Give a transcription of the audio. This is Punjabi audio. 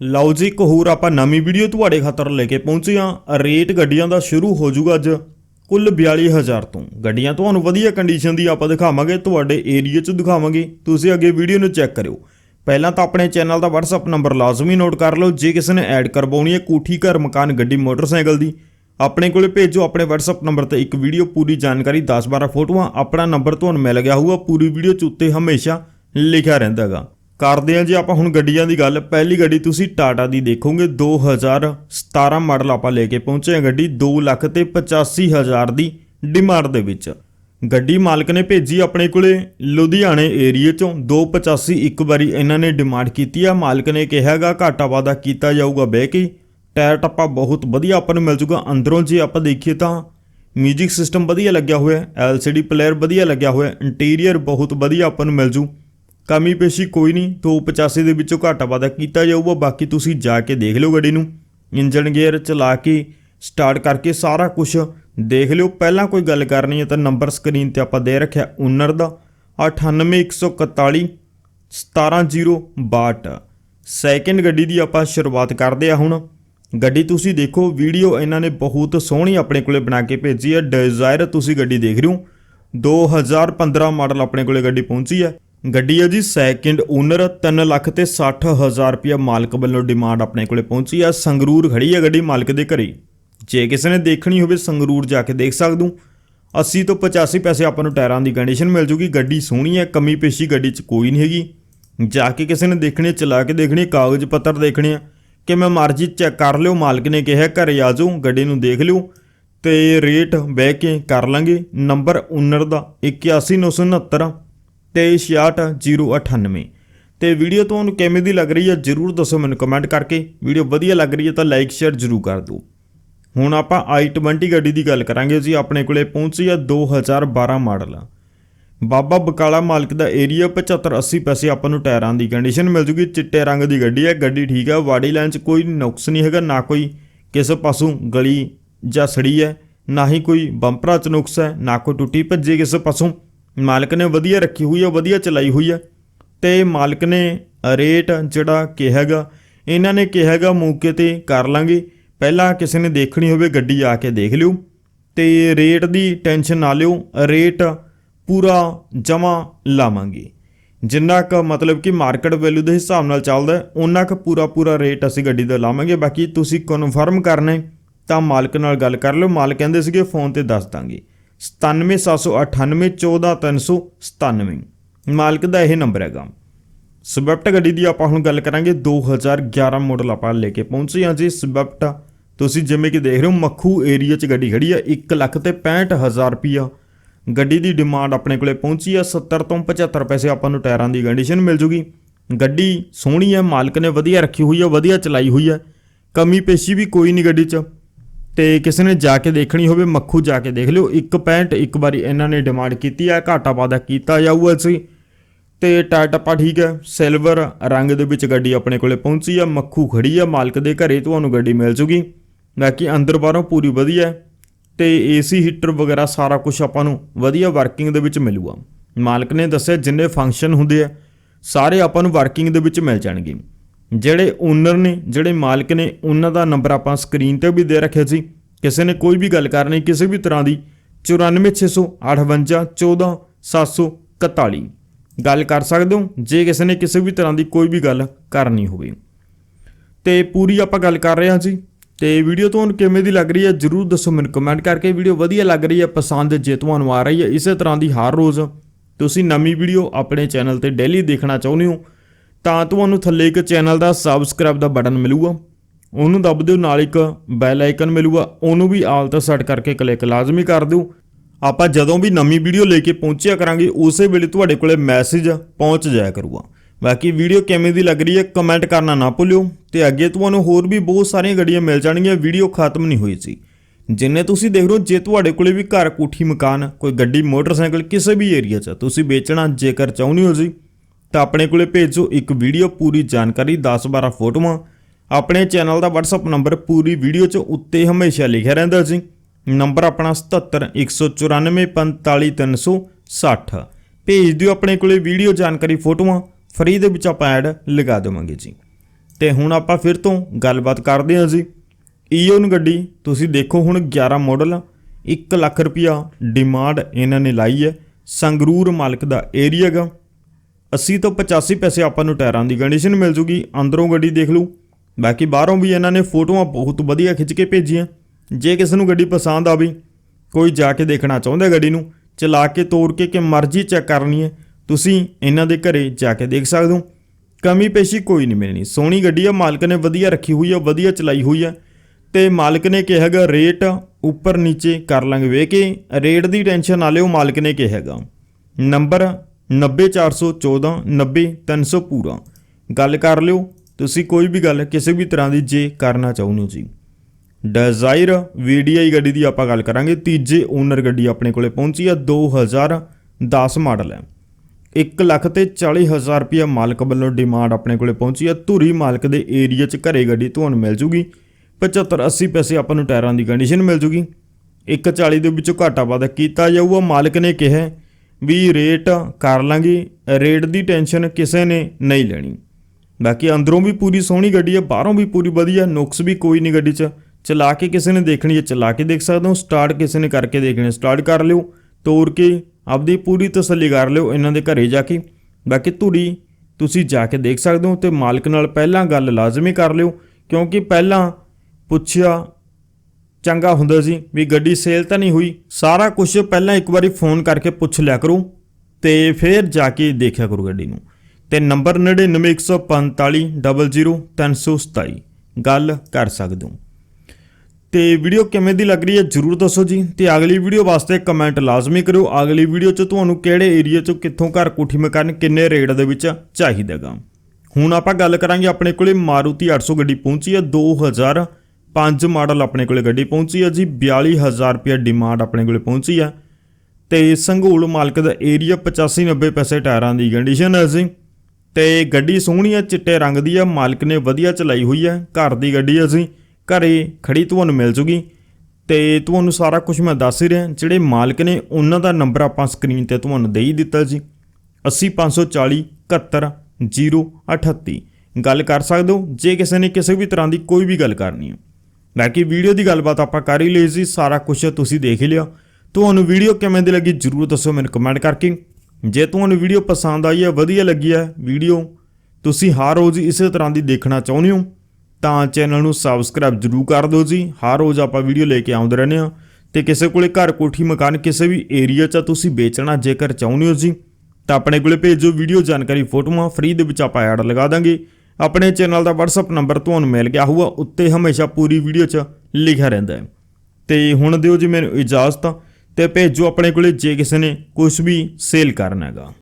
ਲਓ ਜੀ, ਇੱਕ ਹੋਰ ਆਪਾਂ ਨਵੀਂ ਵੀਡੀਓ ਤੁਹਾਡੇ ਖਾਤਰ ਲੈ ਕੇ ਪਹੁੰਚੇ ਹਾਂ। ਰੇਟ ਗੱਡੀਆਂ ਦਾ ਸ਼ੁਰੂ ਹੋ ਜਾਊਗਾ ਅੱਜ ਕੁੱਲ 42000 ਤੋਂ। ਗੱਡੀਆਂ ਤੁਹਾਨੂੰ ਵਧੀਆ ਕੰਡੀਸ਼ਨ ਦੀ ਆਪਾਂ ਦਿਖਾਵਾਂਗੇ, ਤੁਹਾਡੇ ਏਰੀਆ 'ਚ ਦਿਖਾਵਾਂਗੇ। ਤੁਸੀਂ ਅੱਗੇ ਵੀਡੀਓ ਨੂੰ ਚੈੱਕ ਕਰਿਓ। ਪਹਿਲਾਂ ਤਾਂ ਆਪਣੇ ਚੈਨਲ ਦਾ WhatsApp ਨੰਬਰ ਲਾਜ਼ਮੀ ਨੋਟ ਕਰ ਲਓ। ਜੇ ਕਿਸੇ ਨੇ ਐਡ ਕਰਵਾਉਣੀ ਹੈ ਕੋਠੀ, ਘਰ, ਮਕਾਨ, ਗੱਡੀ, ਮੋਟਰਸਾਈਕਲ ਦੀ, ਆਪਣੇ ਕੋਲੇ ਭੇਜੋ। ਆਪਣੇ WhatsApp ਨੰਬਰ ਤੇ ਇੱਕ ਵੀਡੀਓ, ਪੂਰੀ ਜਾਣਕਾਰੀ 10-12 ਫੋਟੋਆਂ, ਆਪਣਾ ਨੰਬਰ ਤੁਹਾਨੂੰ ਮਿਲ ਗਿਆ ਹੋਊਗਾ। ਪੂਰੀ ਵੀਡੀਓ 'ਚ ਉੱਤੇ ਹਮੇਸ਼ਾ ਲਿਖਿਆ ਰਹਿੰਦਾ ਹੈਗਾ। ਕਰਦੇ ਹਾਂ ਜੀ ਆਪਾਂ ਹੁਣ ਗੱਡੀਆਂ ਦੀ ਗੱਲ। ਪਹਿਲੀ ਗੱਡੀ ਤੁਸੀਂ ਟਾਟਾ ਦੀ ਦੇਖੋਗੇ 2017 ਮਾਡਲ ਆਪਾਂ ਲੈ ਕੇ ਪਹੁੰਚੇ ਹਾਂ ਗੱਡੀ 2 ਲੱਖ ਤੇ 85000 ਦੀ ਡਿਮਾਂਡ ਦੇ ਵਿੱਚ। ਗੱਡੀ ਮਾਲਕ ਨੇ ਭੇਜੀ ਆਪਣੇ ਕੋਲੇ ਲੁਧਿਆਣੇ ਏਰੀਆ ਚੋਂ 285 ਇੱਕ ਵਾਰੀ ਇਹਨਾਂ ਨੇ ਡਿਮਾਂਡ ਕੀਤੀ ਆ। ਮਾਲਕ ਨੇ ਕਿਹਾਗਾ ਘਾਟਾ ਵਾਦਾ ਕੀਤਾ ਜਾਊਗਾ ਬਹਿ ਕੇ। ਟਾਇਰ ਟੱਪਾ ਬਹੁਤ ਵਧੀਆ ਆਪਾਂ ਨੂੰ ਮਿਲ ਜੂਗਾ। ਅੰਦਰੋਂ ਜੇ ਆਪਾਂ ਦੇਖੀਏ ਤਾਂ ਮਿਊਜ਼ਿਕ ਸਿਸਟਮ ਵਧੀਆ ਲੱਗਿਆ ਹੋਇਆ ਹੈ LCD ਪਲੇਅਰ ਵਧੀਆ ਲੱਗਿਆ ਹੋਇਆ ਇੰਟੀਰੀਅਰ ਬਹੁਤ ਵਧੀਆ ਆਪਾਂ ਨੂੰ ਮਿਲ ਜੂ। ਕਮੀ ਪੇਸ਼ੀ ਕੋਈ ਨਹੀਂ 285 ਦੇ ਵਿੱਚੋਂ ਘਾਟਾ ਵਾਦਾ ਕੀਤਾ ਜਾਊਗਾ, ਬਾਕੀ ਤੁਸੀਂ ਜਾ ਕੇ ਦੇਖ ਲਿਓ ਗੱਡੀ ਨੂੰ। ਇੰਜਨ ਗੇਅਰ ਚਲਾ ਕੇ ਸਟਾਰਟ ਕਰਕੇ ਸਾਰਾ ਕੁਝ ਦੇਖ ਲਿਓ। ਪਹਿਲਾਂ ਕੋਈ ਗੱਲ ਕਰਨੀ ਹੈ ਤਾਂ ਨੰਬਰ ਸਕਰੀਨ ਤੇ ਆਪਾਂ ਦੇ ਰੱਖਿਆ ਓਨਰ ਦਾ 98141 17062 ਸੈਕਿੰਡ ਗੱਡੀ ਦੀ ਆਪਾਂ ਸ਼ੁਰੂਆਤ ਕਰਦੇ ਆ ਹੁਣ। ਗੱਡੀ ਤੁਸੀਂ ਦੇਖੋ ਵੀਡੀਓ ਇਹਨਾਂ ਨੇ ਬਹੁਤ ਸੋਹਣੀ ਆਪਣੇ ਕੋਲੇ ਬਣਾ ਕੇ ਭੇਜੀ ਹੈ। ਡਿਜ਼ਾਇਰ ਤੁਸੀਂ ਗੱਡੀ ਦੇਖ ਰਹੇ ਹੋ। 2015 ਮਾਡਲ ਆਪਣੇ ਕੋਲੇ ਗੱਡੀ ਪਹੁੰਚੀ ਹੈ। ਗੱਡੀ ਹੈ ਜੀ ਸੈਕਿੰਡ ਓਨਰ 3 ਲੱਖ ਤੇ 60000 ਰੁਪਇਆ ਮਾਲਕ ਵੱਲੋਂ ਡਿਮਾਂਡ ਆਪਣੇ ਕੋਲੇ ਪਹੁੰਚੀ ਆ। ਸੰਗਰੂਰ ਖੜੀ ਆ ਗੱਡੀ ਮਾਲਕ ਦੇ ਘਰੇ। ਜੇ ਕਿਸੇ ਨੇ ਦੇਖਣੀ ਹੋਵੇ ਸੰਗਰੂਰ ਜਾ ਕੇ ਦੇਖ ਸਕਦੇ ਹੋ। 80 ਤੋਂ 85 ਪੈਸੇ ਆਪਾਂ ਨੂੰ ਟਾਇਰਾਂ ਦੀ ਕੰਡੀਸ਼ਨ ਮਿਲ ਜੂਗੀ। ਗੱਡੀ ਸੋਹਣੀ ਹੈ ਕਮੀ ਪੇਸ਼ੀ ਗੱਡੀ 'ਚ ਕੋਈ ਨਹੀਂ ਹੈਗੀ। ਜਾ ਕੇ ਕਿਸੇ ਨੇ ਦੇਖਣੀ ਚਲਾ ਕੇ ਦੇਖਣੀ ਕਾਗਜ਼ ਪੱਤਰ ਦੇਖਣੇ ਆ ਕਿ ਮੈਂ ਮਰਜ਼ੀ ਚੈੱਕ ਕਰ ਲਿਓ, ਮਾਲਕ ਨੇ ਕਿਹਾ, ਘਰੇ ਆ ਜਾਓ, ਗੱਡੀ ਨੂੰ ਦੇਖ ਲਿਓ ਤੇ ਰੇਟ ਬਹਿ ਕੇ ਕਰ ਲਾਂਗੇ। ਨੰਬਰ ਓਨਰ ਦਾ 81969 ਤੇ 66098 ਤੇ ਵੀਡੀਓ ਤੁਹਾਨੂੰ ਕਿਵੇਂ ਦੀ ਲੱਗ ਰਹੀ ਹੈ ਜਰੂਰ ਦੱਸੋ ਮੈਨੂੰ ਕਮੈਂਟ ਕਰਕੇ। ਵੀਡੀਓ ਵਧੀਆ ਲੱਗ ਰਹੀ ਹੈ ਤਾਂ ਲਾਈਕ ਸ਼ੇਅਰ ਜਰੂਰ ਕਰ ਦਿਓ। ਹੁਣ ਆਪਾਂ i20 ਗੱਡੀ ਦੀ ਗੱਲ ਕਰਾਂਗੇ ਜੀ। ਆਪਣੇ ਕੋਲੇ ਪਹੁੰਚੀ ਆ 2012 ਮਾਡਲ। ਬਾਬਾ ਬਕਾਲਾ ਮਾਲਕ ਦਾ ਏਰੀਆ 75 80 ਪੈਸੇ ਆਪਾਂ ਨੂੰ ਟਾਇਰਾਂ ਦੀ ਕੰਡੀਸ਼ਨ ਮਿਲ ਜੂਗੀ। ਚਿੱਟੇ ਰੰਗ ਦੀ ਗੱਡੀ ਹੈ, ਗੱਡੀ ਠੀਕ ਹੈ। ਬਾਡੀ ਲਾਈਨ 'ਚ ਕੋਈ ਨੁਕਸ ਨਹੀਂ ਹੈਗਾ, ਨਾ ਕੋਈ ਕਿਸੇ ਪਾਸੋਂ ਗਲੀ ਜਾਂ ਸੜੀ ਹੈ, ਨਾ ਹੀ ਕੋਈ ਬੰਪਰਾਂ 'ਚ ਨੁਕਸ ਹੈ, ਨਾ ਕੋਈ ਟੁੱਟੀ ਭੱਜੀ ਕਿਸੇ ਪਾਸੋਂ। ਮਾਲਕ ਨੇ ਵਧੀਆ ਰੱਖੀ ਹੋਈ ਹੈ ਵਧੀਆ ਚਲਾਈ ਹੋਈ ਹੈ ਤੇ ਮਾਲਕ ਨੇ ਰੇਟ ਜਿਹੜਾ ਕਿਹਾਗਾ ਇਹਨਾਂ ਨੇ ਕਿਹਾਗਾ ਮੌਕੇ ਤੇ ਕਰ ਲਾਂਗੇ। ਪਹਿਲਾਂ ਕਿਸੇ ਨੇ ਦੇਖਣੀ ਹੋਵੇ ਗੱਡੀ ਆ ਕੇ ਦੇਖ ਲਿਓ। ਤੇ ਰੇਟ ਦੀ ਟੈਨਸ਼ਨ ਨਾ ਲਿਓ ਰੇਟ ਪੂਰਾ ਜਮਾ ਲਾਵਾਂਗੇ। ਜਿੰਨਾ ਕ ਮਤਲਬ ਕਿ ਮਾਰਕੀਟ ਵੈਲਿਊ ਦੇ ਹਿਸਾਬ ਨਾਲ ਚੱਲਦਾ ਹੈ, ਉਨਾ ਕ ਪੂਰਾ ਪੂਰਾ ਰੇਟ ਅਸੀਂ ਗੱਡੀ ਦਾ ਲਾਵਾਂਗੇ। ਬਾਕੀ ਤੁਸੀਂ ਕਨਫਰਮ ਕਰਨਾ ਤਾਂ ਮਾਲਕ ਨਾਲ ਗੱਲ ਕਰ ਲਿਓ। ਮਾਲਕ ਕਹਿੰਦੇ ਸੀਗੇ ਫੋਨ ਤੇ ਦੱਸ ਦਾਂਗੇ। 9778914397 ਮਾਲਕ ਦਾ ਇਹ ਨੰਬਰ ਹੈਗਾ। ਸਵਿਫਟ ਗੱਡੀ ਦੀ ਆਪਾਂ ਹੁਣ ਗੱਲ ਕਰਾਂਗੇ। 2011 ਮਾਡਲ ਆਪਾਂ ਲੈ ਕੇ ਪਹੁੰਚੇ ਹਾਂ ਜੀ ਸਵਿਫਟ। ਤੁਸੀਂ ਜਿਵੇਂ ਕਿ ਦੇਖ ਰਹੇ ਹੋ, ਮੱਖੂ ਏਰੀਆ 'ਚ ਗੱਡੀ ਖੜੀ ਆ। 1 ਲੱਖ ਤੇ 65000 ਰੁਪਿਆ ਗੱਡੀ ਦੀ ਡਿਮਾਂਡ ਆਪਣੇ ਕੋਲੇ ਪਹੁੰਚੀ ਆ। 70 ਤੋਂ 75 ਪੈਸੇ ਆਪਾਂ ਨੂੰ ਟਾਇਰਾਂ ਦੀ ਕੰਡੀਸ਼ਨ ਮਿਲ ਜੂਗੀ। ਗੱਡੀ ਸੋਹਣੀ ਹੈ ਮਾਲਕ ਨੇ ਵਧੀਆ ਰੱਖੀ ਹੋਈ ਹੈ ਵਧੀਆ ਚਲਾਈ ਹੋਈ ਹੈ ਕਮੀ ਪੇਸ਼ੀ ਵੀ ਕੋਈ ਨਹੀਂ ਗੱਡੀ 'ਚ। ਤੇ ਕਿਸੇ ਨੇ ਜਾ ਕੇ ਦੇਖਣੀ ਹੋਵੇ, ਮੱਖੂ ਜਾ ਕੇ ਦੇਖ ਲਿਓ। 1.65 ਇੱਕ ਵਾਰੀ ਇਹਨਾਂ ਨੇ ਡਿਮਾਂਡ ਕੀਤੀ ਆ, ਘਾਟਾ ਵਾਦਾ ਕੀਤਾ ਜਾਊਗਾ ਸੀ ਤੇ ਟਾਇਰ ਟੱਪਾ ਠੀਕ ਹੈ ਸਿਲਵਰ ਰੰਗ ਦੇ ਵਿੱਚ ਗੱਡੀ ਆਪਣੇ ਕੋਲੇ ਪਹੁੰਚੀ ਆ, ਮੱਖੂ ਖੜੀ ਆ, ਮਾਲਕ ਦੇ ਘਰੇ ਤੁਹਾਨੂੰ ਗੱਡੀ ਮਿਲ ਜੂਗੀ। ਬਾਕੀ ਅੰਦਰ ਬਾਹਰੋਂ ਪੂਰੀ ਵਧੀਆ ਹੈ ਤੇ ਏਸੀ ਹੀਟਰ ਵਗੈਰਾ ਸਾਰਾ ਕੁਝ ਆਪਾਂ ਨੂੰ ਵਧੀਆ ਵਰਕਿੰਗ ਦੇ ਵਿੱਚ ਮਿਲੂਗਾ। ਮਾਲਕ ਨੇ ਦੱਸਿਆ ਜਿੰਨੇ ਫੰਕਸ਼ਨ ਹੁੰਦੇ ਆ, ਸਾਰੇ ਆਪਾਂ ਨੂੰ ਵਰਕਿੰਗ ਦੇ ਵਿੱਚ ਮਿਲ ਜਾਣਗੇ। ਜਿਹੜੇ ਓਨਰ ਨੇ, ਜਿਹੜੇ ਮਾਲਕ ਨੇ, ਉਹਨਾਂ ਦਾ ਨੰਬਰ ਆਪਾਂ ਸਕਰੀਨ ਤੇ ਵੀ ਦੇ ਰੱਖਿਆ ਸੀ। ਕਿਸੇ ਨੇ ਕੋਈ ਵੀ ਗੱਲ ਕਰਨੀ, ਕਿਸੇ ਵੀ ਤਰ੍ਹਾਂ ਦੀ 9465 14741 ਗੱਲ ਕਰ ਸਕਦੇ ਹੋ, ਜੇ ਕਿਸੇ ਨੇ ਕਿਸੇ ਵੀ ਤਰ੍ਹਾਂ ਦੀ ਕੋਈ ਵੀ ਗੱਲ ਕਰਨੀ ਹੋਵੇ। ਤੇ ਪੂਰੀ ਆਪਾਂ ਗੱਲ ਕਰ ਰਹੇ ਹਾਂ ਜੀ। ਤੇ ਵੀਡੀਓ ਤੁਹਾਨੂੰ ਕਿਵੇਂ ਦੀ ਲੱਗ ਰਹੀ ਹੈ, ਜਰੂਰ ਦੱਸੋ ਮੈਨੂੰ ਕਮੈਂਟ ਕਰਕੇ। ਵੀਡੀਓ ਵਧੀਆ ਲੱਗ ਰਹੀ ਹੈ, ਪਸੰਦ ਜੇ ਤੁਹਾਨੂੰ ਆ ਰਹੀ ਹੈ, ਇਸੇ ਤਰ੍ਹਾਂ ਦੀ ਹਰ ਰੋਜ਼ ਤੁਸੀਂ ਨਵੀਂ ਵੀਡੀਓ ਆਪਣੇ ਚੈਨਲ ਤੇ ਡੇਲੀ ਦੇਖਣਾ ਚਾਹੁੰਦੇ ਹੋ ਤਾਂ ਤੁਹਾਨੂੰ ਥੱਲੇ ਇੱਕ ਚੈਨਲ ਦਾ ਸਬਸਕ੍ਰਾਈਬ ਦਾ ਬਟਨ ਮਿਲੂਗਾ। ਉਹਨੂੰ ਦਬ ਦਿਓ, ਨਾਲ ਇੱਕ ਬੈਲ ਆਈਕਨ ਮਿਲੂਗਾ। ਉਹਨੂੰ ਵੀ ਆਲ ਤੇ ਸੈੱਟ ਕਰਕੇ ਕਲਿੱਕ ਲਾਜ਼ਮੀ ਕਰ ਦਿਓ। ਆਪਾਂ ਜਦੋਂ ਵੀ ਨਵੀਂ ਵੀਡੀਓ ਲੈ ਕੇ ਪਹੁੰਚਿਆ ਕਰਾਂਗੇ, ਉਸੇ ਵੇਲੇ ਤੁਹਾਡੇ ਕੋਲੇ ਮੈਸੇਜ ਪਹੁੰਚ ਜਾਇਆ ਕਰੂਗਾ। ਬਾਕੀ ਵੀਡੀਓ ਕਿਵੇਂ ਦੀ ਲੱਗ ਰਹੀ ਹੈ ਕਮੈਂਟ ਕਰਨਾ ਨਾ ਭੁੱਲਿਓ। ਤੇ ਅੱਗੇ ਤੁਹਾਨੂੰ ਹੋਰ ਵੀ ਬਹੁਤ ਸਾਰੀਆਂ ਗੱਡੀਆਂ ਮਿਲ ਜਾਣਗੀਆਂ ਵੀਡੀਓ ਖਤਮ ਨਹੀਂ ਹੋਈ ਸੀ। ਜਿੰਨੇ ਤੁਸੀਂ ਦੇਖ ਰਹੇ ਹੋ, ਜੇ ਤੁਹਾਡੇ ਕੋਲੇ ਵੀ ਘਰ ਕੋਠੀ ਮਕਾਨ, ਕੋਈ ਗੱਡੀ, ਮੋਟਰਸਾਈਕਲ, ਕਿਸੇ ਵੀ ਏਰੀਆ 'ਚ ਤੁਸੀਂ ਵੇਚਣਾ ਜੇਕਰ ਚਾਹੁੰਦੇ ਹੋ ਜੀ ਤਾਂ ਆਪਣੇ ਕੋਲੇ ਭੇਜੋ ਇੱਕ ਵੀਡੀਓ ਪੂਰੀ ਜਾਣਕਾਰੀ 10-12 ਫੋਟੋਆਂ। ਆਪਣੇ ਚੈਨਲ ਦਾ WhatsApp ਨੰਬਰ ਪੂਰੀ ਵੀਡੀਓ 'ਚ ਉੱਤੇ ਹਮੇਸ਼ਾ ਲਿਖਿਆ ਰਹਿੰਦਾ ਜੀ। ਨੰਬਰ ਆਪਣਾ 7714945360 ਭੇਜ ਦਿਓ ਆਪਣੇ ਕੋਲੇ ਵੀਡੀਓ ਜਾਣਕਾਰੀ ਫੋਟੋਆਂ, ਫਰੀ ਦੇ ਵਿੱਚ ਆਪਾਂ ਐਡ ਲਗਾ ਦੇਵਾਂਗੇ ਜੀ। ਤੇ ਹੁਣ ਆਪਾਂ ਫਿਰ ਤੋਂ ਗੱਲਬਾਤ ਕਰਦੇ ਹਾਂ ਜੀ। ਈਓਨ ਗੱਡੀ, ਤੁਸੀਂ ਦੇਖੋ ਹੁਣ 11 ਮਾਡਲ 1 ਲੱਖ ਰੁਪਿਆ ਡਿਮਾਂਡ ਇਹਨਾਂ ਨੇ ਲਾਈ ਹੈ। ਸੰਗਰੂਰ ਮਾਲਕ ਦਾ ਏਰੀਆ ਗਾ। 80 ਤੋਂ 85 ਪੈਸੇ ਆਪਾਂ ਨੂੰ ਟਾਇਰਾਂ ਦੀ ਕੰਡੀਸ਼ਨ ਮਿਲ ਜੂਗੀ, ਅੰਦਰੋਂ ਗੱਡੀ ਦੇਖ ਲਓ ਬਾਕੀ ਬਾਹਰੋਂ ਵੀ ਇਹਨਾਂ ਨੇ ਫੋਟੋਆਂ ਬਹੁਤ ਵਧੀਆ ਖਿੱਚ ਕੇ ਭੇਜੀਆਂ। ਜੇ ਕਿਸੇ ਨੂੰ ਗੱਡੀ ਪਸੰਦ ਆਵੇ, ਕੋਈ ਜਾ ਕੇ ਦੇਖਣਾ ਚਾਹੁੰਦਾ ਗੱਡੀ ਨੂੰ, ਚਲਾ ਕੇ ਤੋੜ ਕੇ ਕਿ ਮਰਜ਼ੀ ਚੈੱਕ ਕਰਨੀ ਹੈ, ਤੁਸੀਂ ਇਹਨਾਂ ਦੇ ਘਰੇ ਜਾ ਕੇ ਦੇਖ ਸਕਦੇ ਹੋ। ਕਮੀ ਪੇਸ਼ੀ ਕੋਈ ਨਹੀਂ ਮਿਲਣੀ। ਸੋਹਣੀ ਗੱਡੀ ਆ, ਮਾਲਕ ਨੇ ਵਧੀਆ ਰੱਖੀ ਹੋਈ ਆ, ਵਧੀਆ ਚਲਾਈ ਹੋਈ ਆ। ਤੇ ਮਾਲਕ ਨੇ ਕਿਹਾ ਹੈਗਾ, ਰੇਟ ਉੱਪਰ ਨੀਚੇ ਕਰ ਲਾਂਗੇ। ਵੇ ਕੇ ਰੇਟ ਦੀ ਟੈਨਸ਼ਨ ਨਾ ਲਿਓ, ਮਾਲਕ ਨੇ ਕਿਹਾ ਹੈਗਾ। ਨੰਬਰ 90414 90300 ਪੂਰਾ। ਗੱਲ ਕਰ ਲਿਓ, ਤੁਸੀਂ ਕੋਈ ਵੀ ਗੱਲ, ਕਿਸੇ ਵੀ ਤਰ੍ਹਾਂ ਦੀ ਜੇ ਕਰਨਾ ਚਾਹੁੰਦੇ ਹੋ ਜੀ। ਡਿਜ਼ਾਇਰ VDI ਗੱਡੀ ਦੀ ਆਪਾਂ ਗੱਲ ਕਰਾਂਗੇ। ਤੀਜੇ ਓਨਰ ਗੱਡੀ ਆਪਣੇ ਕੋਲੇ ਪਹੁੰਚੀ ਆ 2010 ਮਾਡਲ ਹੈ। 1 ਲੱਖ ਤੇ 40 ਹਜ਼ਾਰ ਰੁਪਇਆ ਮਾਲਕ ਵੱਲੋਂ ਡਿਮਾਂਡ ਆਪਣੇ ਕੋਲੇ ਪਹੁੰਚੀ ਆ। ਧੂਰੀ ਮਾਲਕ ਦੇ ਏਰੀਆ 'ਚ ਘਰੇ ਗੱਡੀ ਤੁਹਾਨੂੰ ਮਿਲ ਜੂਗੀ। 75 80 ਪੈਸੇ ਆਪਾਂ ਨੂੰ ਟਾਇਰਾਂ ਦੀ ਕੰਡੀਸ਼ਨ ਮਿਲ ਜੂਗੀ। 140 ਦੇ ਵਿੱਚੋਂ ਘਾਟਾ ਵਾਧਾ ਕੀਤਾ ਜਾਊਗਾ। ਮਾਲਕ ਨੇ ਕਿਹਾ ਵੀ ਰੇਟ ਕਰ ਲਾਂਗੇ, ਰੇਟ ਦੀ ਟੈਨਸ਼ਨ ਕਿਸੇ ਨੇ ਨਹੀਂ ਲੈਣੀ। ਬਾਕੀ ਅੰਦਰੋਂ ਵੀ ਪੂਰੀ ਸੋਹਣੀ ਗੱਡੀ ਹੈ ਬਾਹਰੋਂ ਵੀ ਪੂਰੀ ਵਧੀਆ, ਨੁਕਸ ਵੀ ਕੋਈ ਨਹੀਂ ਗੱਡੀ 'ਚ। ਚਲਾ ਕੇ ਕਿਸੇ ਨੇ ਦੇਖਣੀ ਹੈ ਚਲਾ ਕੇ ਦੇਖ ਸਕਦੇ ਹੋ ਸਟਾਰਟ ਕਿਸੇ ਨੇ ਕਰਕੇ ਦੇਖਣੀ ਸਟਾਰਟ ਕਰ ਲਿਓ ਤੋੜ ਕੇ ਆਪਦੀ ਪੂਰੀ ਤਸੱਲੀ ਕਰ ਲਿਓ ਇਹਨਾਂ ਦੇ ਘਰੇ ਜਾ ਕੇ। ਬਾਕੀ ਧੂੜੀ ਤੁਸੀਂ ਜਾ ਕੇ ਦੇਖ ਸਕਦੇ ਹੋ ਤੇ ਮਾਲਕ ਨਾਲ ਪਹਿਲਾਂ ਗੱਲ ਲਾਜ਼ਮੀ ਕਰ ਲਿਓ, ਕਿਉਂਕਿ ਪਹਿਲਾਂ ਪੁੱਛਿਆ ਚੰਗਾ ਹੁੰਦਾ ਸੀ ਵੀ ਗੱਡੀ ਸੇਲ ਤਾਂ ਨਹੀਂ ਹੋਈ। ਸਾਰਾ ਕੁਝ ਪਹਿਲਾਂ ਇੱਕ ਵਾਰੀ ਫੋਨ ਕਰਕੇ ਪੁੱਛ ਲਿਆ ਕਰੋ ਤੇ ਫਿਰ ਜਾ ਕੇ ਦੇਖਿਆ ਕਰੋ ਗੱਡੀ ਨੂੰ। ਤੇ ਨੰਬਰ 9914400327 ਗੱਲ ਕਰ ਸਕਦੇ ਹੋ। ਤੇ ਵੀਡੀਓ ਕਿਵੇਂ ਦੀ ਲੱਗ ਰਹੀ ਹੈ ਜਰੂਰ ਦੱਸੋ ਜੀ। ਤੇ ਅਗਲੀ ਵੀਡੀਓ ਵਾਸਤੇ ਕਮੈਂਟ ਲਾਜ਼ਮੀ ਕਰਿਓ। ਅਗਲੀ ਵੀਡੀਓ 'ਚ ਤੁਹਾਨੂੰ ਕਿਹੜੇ ਏਰੀਆ 'ਚ ਕਿੱਥੋਂ ਘਰ ਕੋਠੀ ਮਕਾਨ ਕਿੰਨੇ ਰੇਟ ਦੇ ਵਿੱਚ ਚਾਹੀਦਾਗਾ ਹੁਣ ਆਪਾਂ ਗੱਲ ਕਰਾਂਗੇ ਆਪਣੇ ਕੋਲੇ ਮਾਰੂਤੀ 800 ਗੱਡੀ ਪਹੁੰਚੀ ਹੈ 2005 ਮਾਡਲ ਆਪਣੇ ਕੋਲੇ ਗੱਡੀ ਪਹੁੰਚੀ ਹੈ ਜੀ 42000 ਰੁਪਏ ਡਿਮਾਂਡ ਆਪਣੇ ਕੋਲੇ ਪਹੁੰਚੀ ਆ। ਤੇ ਸੰਘੂਲ ਮਾਲਕ ਦਾ ਏਰੀਆ 85 90 ਪੈਸੇ ਟਾਇਰਾਂ ਦੀ ਕੰਡੀਸ਼ਨ ਹੈ ਜੀ। ਤੇ ਗੱਡੀ ਸੋਹਣੀ ਆ, ਚਿੱਟੇ ਰੰਗ ਦੀ ਆ, ਮਾਲਕ ਨੇ ਵਧੀਆ ਚਲਾਈ ਹੋਈ ਹੈ ਘਰ ਦੀ ਗੱਡੀ ਹੈ ਜੀ। ਘਰੇ ਖੜੀ ਤੁਹਾਨੂੰ ਮਿਲ ਜੂਗੀ। ਤੇ ਤੁਹਾਨੂੰ ਸਾਰਾ ਕੁਝ ਮੈਂ ਦੱਸ ਹੀ ਰਿਹਾ, ਜਿਹੜੇ ਮਾਲਕ ਨੇ ਉਹਨਾਂ ਦਾ ਨੰਬਰ ਆਪਾਂ ਸਕਰੀਨ ਤੇ ਤੁਹਾਨੂੰ ਦੇ ਹੀ ਦਿੱਤਾ ਜੀ। 80540 71 038 ਗੱਲ ਕਰ ਸਕਦੇ ਹੋ, ਜੇ ਕਿਸੇ ਨੇ ਕਿਸੇ ਵੀ ਤਰ੍ਹਾਂ ਦੀ ਕੋਈ ਵੀ ਗੱਲ ਕਰਨੀ ਹੈ ਬਾਕੀ ਵੀਡੀਓ ਦੀ ਗੱਲਬਾਤ ਆਪਾਂ ਕਰ ਹੀ ਲਈ ਸੀ, ਸਾਰਾ ਕੁਝ ਤੁਸੀਂ ਦੇਖ ਹੀ ਲਿਆ। ਤੁਹਾਨੂੰ ਵੀਡੀਓ ਕਿਵੇਂ ਦੀ ਲੱਗੀ ਜਰੂਰ ਦੱਸੋ ਮੈਨੂੰ ਕਮੈਂਟ ਕਰਕੇ। ਜੇ ਤੁਹਾਨੂੰ ਵੀਡੀਓ ਪਸੰਦ ਆਈ ਹੈ, ਵਧੀਆ ਲੱਗੀ ਹੈ ਵੀਡੀਓ, ਤੁਸੀਂ ਹਰ ਰੋਜ਼ ਇਸੇ ਤਰ੍ਹਾਂ ਦੀ ਦੇਖਣਾ ਚਾਹੁੰਦੇ ਹੋ, ਤਾਂ ਚੈਨਲ ਨੂੰ ਸਬਸਕ੍ਰਾਈਬ ਜਰੂਰ ਕਰ ਦਿਓ ਜੀ। ਹਰ ਰੋਜ਼ ਆਪਾਂ ਵੀਡੀਓ ਲੈ ਕੇ ਆਉਂਦੇ ਰਹਿੰਦੇ ਹਾਂ ਤੇ ਕਿਸੇ ਕੋਲੇ ਘਰ ਕੋਠੀ ਮਕਾਨ ਕਿਸੇ ਵੀ ਏਰੀਆ 'ਚ ਤੁਸੀਂ ਵੇਚਣਾ ਜੇਕਰ ਚਾਹੁੰਦੇ ਹੋ ਜੀ, ਤਾਂ ਆਪਣੇ ਕੋਲੇ ਭੇਜੋ। ਵੀਡੀਓ ਜਾਣਕਾਰੀ ਫੋਟੋਆਂ ਫ੍ਰੀ ਦੇ ਵਿੱਚ ਆਪਾਂ ਐਡ ਲਗਾ ਦਾਂਗੇ। ਆਪਣੇ ਚੈਨਲ ਦਾ WhatsApp ਨੰਬਰ ਤੁਹਾਨੂੰ ਮਿਲ ਗਿਆ ਹੋਊਗਾ, ਉੱਤੇ ਹਮੇਸ਼ਾ ਪੂਰੀ ਵੀਡੀਓ 'ਚ ਲਿਖਿਆ ਰਹਿੰਦਾ ਹੈ। ਤੇ ਹੁਣ ਦਿਓ ਜੀ ਮੈਨੂੰ ਇਜਾਜ਼ਤ ਤੇ ਭੇਜੋ ਆਪਣੇ ਕੋਲੇ ਜੇ ਕਿਸੇ ਨੇ ਕੁਝ ਵੀ ਸੇਲ ਕਰਨਾ ਹੈਗਾ।